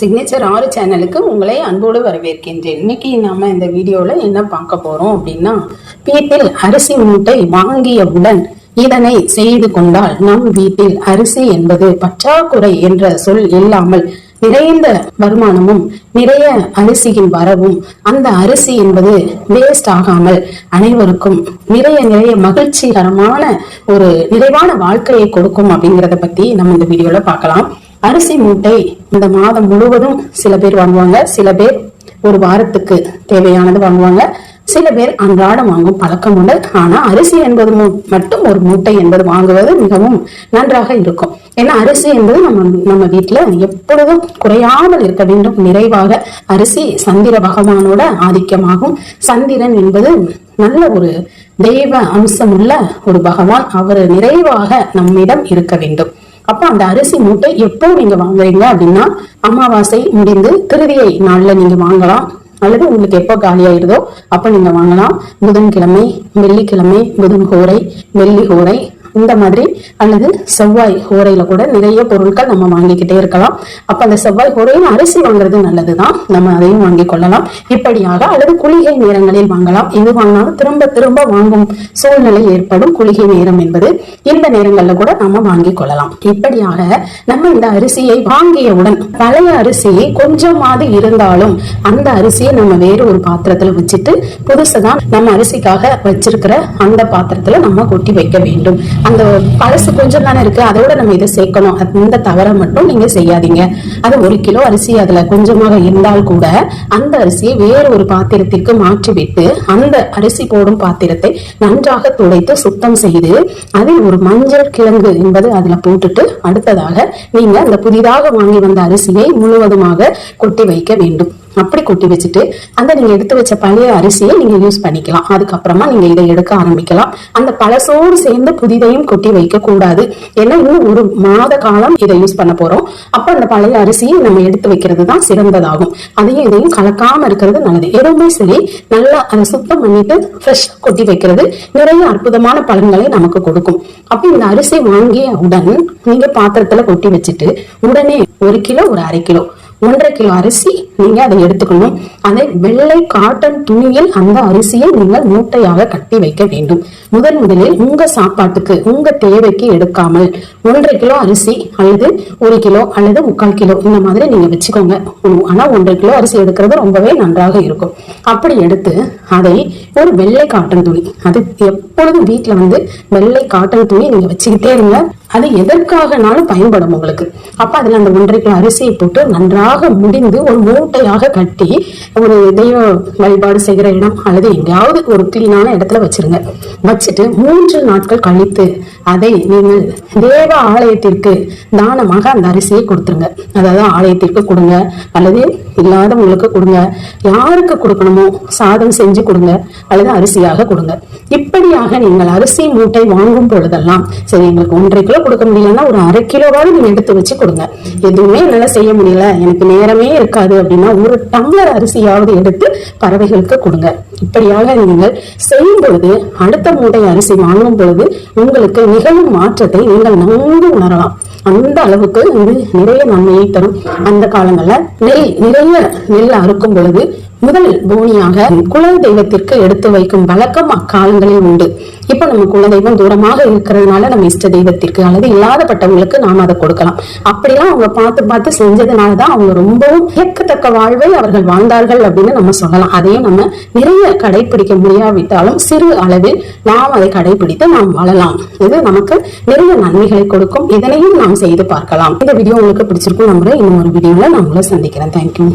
Signature ஆறு சேனலுக்கு உங்களை அன்போடு வரவேற்கின்றேன். இன்னைக்கு நாம இந்த வீடியோல என்ன பார்க்க போறோம் அப்படின்னா வீட்டில் அரிசி மூட்டை வாங்கியவுடன் இதனை செய்து கொண்டால் நம் வீட்டில் அரிசி என்பது பற்றாக்குறை என்ற சொல் இல்லாமல் நிறைந்த வருமானமும் நிறைய அரிசியின் வரவும் அந்த அரிசி என்பது வேஸ்ட் ஆகாமல் அனைவருக்கும் நிறைய நிறைய மகிழ்ச்சிகரமான ஒரு நிறைவான வாழ்க்கையை கொடுக்கும் அப்படிங்கறத பத்தி நம்ம இந்த வீடியோல பார்க்கலாம். அரிசி மூட்டை இந்த மாதம் முழுவதும் சில பேர் வாங்குவாங்க. சில பேர் ஒரு வாரத்துக்கு தேவையானது வாங்குவாங்க. சில பேர் அன்றாடம் வாங்கும் பழக்கம் உண்டு. ஆனா அரிசி என்பது மட்டும் ஒரு மூட்டை என்பது வாங்குவது மிகவும் நன்றாக இருக்கும். ஏன்னா அரிசி என்பது நம்ம நம்ம வீட்டுல எப்பொழுதும் குறையாமல் இருக்க வேண்டும். நிறைவாக அரிசி சந்திர பகவானோட ஆதிக்கமாகும். சந்திரன் என்பது நல்ல ஒரு தெய்வ அம்சமுள்ள ஒரு பகவான். அவர் நிறைவாக நம்மிடம் இருக்க வேண்டும். அப்ப அந்த அரிசி மூட்டை எப்போ நீங்க வாங்குறீங்க அப்படின்னா அமாவாசை முடிந்து திருதியை நாள்ல நீங்க வாங்கலாம். அல்லது உங்களுக்கு எப்போ காலியாயிருதோ அப்ப நீங்க வாங்கலாம். புதன்கிழமை வெள்ளிக்கிழமை புதன் ஹோரை வெள்ளி ஹோரை இந்த மாதிரி அல்லது செவ்வாய் ஹோரையில கூட நிறைய பொருட்கள் நம்ம வாங்கிக்கிட்டே இருக்கலாம். அப்ப அந்த செவ்வாய் ஹோரையும் அரிசி வாங்குறது நல்லதுதான். நம்ம அதையும் வாங்கி கொள்ளலாம். இப்படியாக அல்லது குளிகை நேரங்களில் வாங்கலாம். எது வாங்கினாலும் திரும்ப திரும்ப வாங்கும் சூழ்நிலை ஏற்படும் குளிகை நேரம் என்பது. இந்த நேரங்கள்ல கூட நம்ம வாங்கி கொள்ளலாம். இப்படியாக நம்ம இந்த அரிசியை வாங்கியவுடன் பழைய அரிசி கொஞ்சமாவது இருந்தாலும் அந்த அரிசியை நம்ம வேறு ஒரு பாத்திரத்துல வச்சுட்டு புதுசுதான் நம்ம அரிசிக்காக வச்சிருக்கிற அந்த பாத்திரத்துல நம்ம கொட்டி வைக்க வேண்டும். அந்த பழசு கொஞ்சம் தானே இருக்கு அதோட நம்ம இதை சேர்க்கணும். அந்த தவறை மட்டும் நீங்க செய்யாதீங்க. அது ஒரு கிலோ அரிசி அதுல கொஞ்சமாக இருந்தால் கூட அந்த அரிசியை வேறு ஒரு பாத்திரத்திற்கு மாற்றிவிட்டு அந்த அரிசி போடும் பாத்திரத்தை நன்றாக துடைத்து சுத்தம் செய்து அதில் ஒரு மஞ்சள் கிழங்கு என்பது அதுல போட்டுட்டு அடுத்ததாக நீங்க அந்த புதிதாக வாங்கி வந்த அரிசியை முழுவதுமாக கொட்டி வைக்க வேண்டும். அப்படி கொட்டி வச்சுட்டு அந்த நீங்க எடுத்து வச்ச பழைய அரிசியை நீங்க யூஸ் பண்ணிக்கலாம். அதுக்கப்புறமா நீங்க இதை எடுக்க ஆரம்பிக்கலாம். அந்த பழசோடு சேர்ந்து புதிதையும் கொட்டி வைக்க கூடாது ஏன்னா இன்னும் ஒரு மாத காலம் இதை யூஸ் பண்ண போறோம். அப்ப அந்த பழைய அரிசியை நம்ம எடுத்து வைக்கிறது தான் சிறந்ததாகும். அதையும் இதையும் கலக்காம இருக்கிறது நல்லது. எதுவுமே சரி நல்லா அதை சுத்தம் பண்ணிட்டு ஃப்ரெஷ் கொட்டி வைக்கிறது நிறைய அற்புதமான பலன்களை நமக்கு கொடுக்கும். அப்ப இந்த அரிசி வாங்கிய உடன் நீங்க பாத்திரத்துல கொட்டி வச்சுட்டு உடனே ஒரு கிலோ ஒரு அரை கிலோ ஒன்றரை கிலோ அரிசி நீங்கள் அதை எடுத்துக்கணும். அதை வெள்ளை காட்டன் துணியில் அந்த அரிசியை நீங்கள் மூட்டையாக கட்டி வைக்க வேண்டும். முதன் முதலில் உங்கள் சாப்பாட்டுக்கு உங்கள் தேவைக்கு எடுக்காமல் ஒன்றரை கிலோ அரிசி அல்லது ஒரு கிலோ அல்லது முக்கால் கிலோ இந்த மாதிரி நீங்கள் வச்சுக்கோங்க. ஆனால் ஒன்றரை கிலோ அரிசி எடுக்கிறது ரொம்பவே நன்றாக இருக்கும். அப்படி எடுத்து அதை ஒரு வெள்ளை காட்டன் துணி அது எப்பொழுதும் வீட்டில் வந்து வெள்ளை காட்டன் துணி நீங்கள் வச்சுக்கிட்டே இருங்க. அது எதற்காகனாலும் பயன்படும் உங்களுக்கு? அப்ப அதுல அந்த ஒன்றரை கிலோ அரிசியை போட்டு நன்றாக முடிந்து ஒரு மூட்டையாக கட்டி ஒரு தெய்வ வழிபாடு செய்கிற இடம் அல்லது எங்கேயாவது ஒரு கிளீனான இடத்துல வச்சிருங்க. வச்சுட்டு மூன்று நாட்கள் கழித்து அதை நீங்கள் தேவ ஆலயத்திற்கு தானமாக அந்த அரிசியை கொடுத்துருங்க. அதாவது ஆலயத்திற்கு கொடுங்க. அல்லது இல்லாதவங்களுக்கு கொடுங்க. யாருக்கு கொடுக்கணுமோ சாதம் செஞ்சு கொடுங்க. அல்லது அரிசியாக கொடுங்க. இப்படியாக நீங்கள் அரிசி மூட்டை வாங்கும் பொழுதெல்லாம் சரி எங்களுக்கு ஒன்றரை கிலோ கொடுக்க முடியலன்னா ஒரு அரை கிலோவாவது நீங்க எடுத்து வச்சு கொடுங்க. எதுவுமே என்னால செய்ய முடியல. எனக்கு நேரமே இருக்காது அப்படின்னா ஒரு டம்ளர் அரிசியாவது எடுத்து பறவைகளுக்கு கொடுங்க. இப்படியாக நீங்கள் செய்யும் பொழுது அடுத்த மூட்டை அரிசி வாங்கும் பொழுது உங்களுக்கு நிகழும் மாற்றத்தை நீங்கள் நன்கு உணரலாம். அந்த அளவுக்கு இது நிறைய நன்மையை தரும். அந்த காலங்கள்ல நெல் நிறைய நெல் அறுக்கும் பொழுது முதல் போனியாக குல தெய்வத்திற்கு எடுத்து வைக்கும் வழக்கம் அக்காலங்களில் உண்டு. இப்ப நம்ம குலதெய்வம் தூரமாக இருக்கிறதுனால நம்ம இஷ்ட தெய்வத்திற்கு அல்லது இல்லாதப்பட்டவங்களுக்கு நாம அதை கொடுக்கலாம். அப்படிலாம் அவங்க பார்த்து பார்த்து செஞ்சதுனாலதான் அவங்க ரொம்பவும் இயக்கத்தக்க வாழ்வை அவர்கள் வாழ்ந்தார்கள் அப்படின்னு நம்ம சொல்லலாம். அதையும் நம்ம நிறைய கடைபிடிக்க முடியாவிட்டாலும் சிறு அளவில் நாம் அதை கடைபிடித்து நாம் வாழலாம். இது நமக்கு நிறைய நன்மைகளை கொடுக்கும். இதனையும் நாம் செய்து பார்க்கலாம். இந்த வீடியோ உங்களுக்கு பிடிச்சிருக்கும் நம்புறேன். இன்னும் ஒரு வீடியோல நான் உங்களை சந்திக்கிறேன். தேங்க்யூ